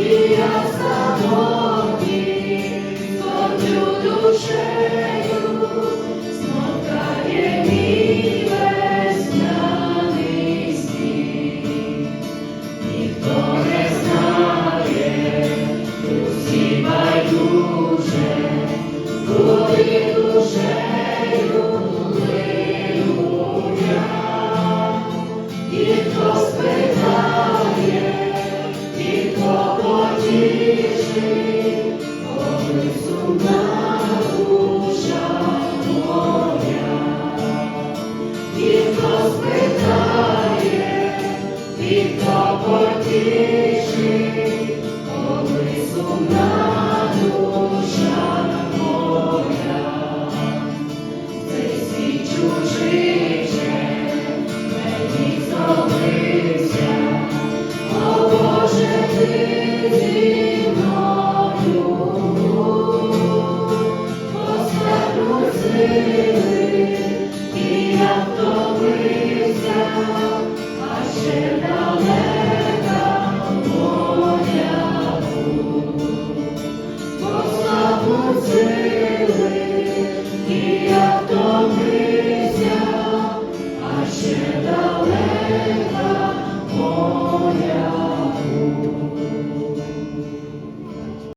І я потішить, коли сумна душа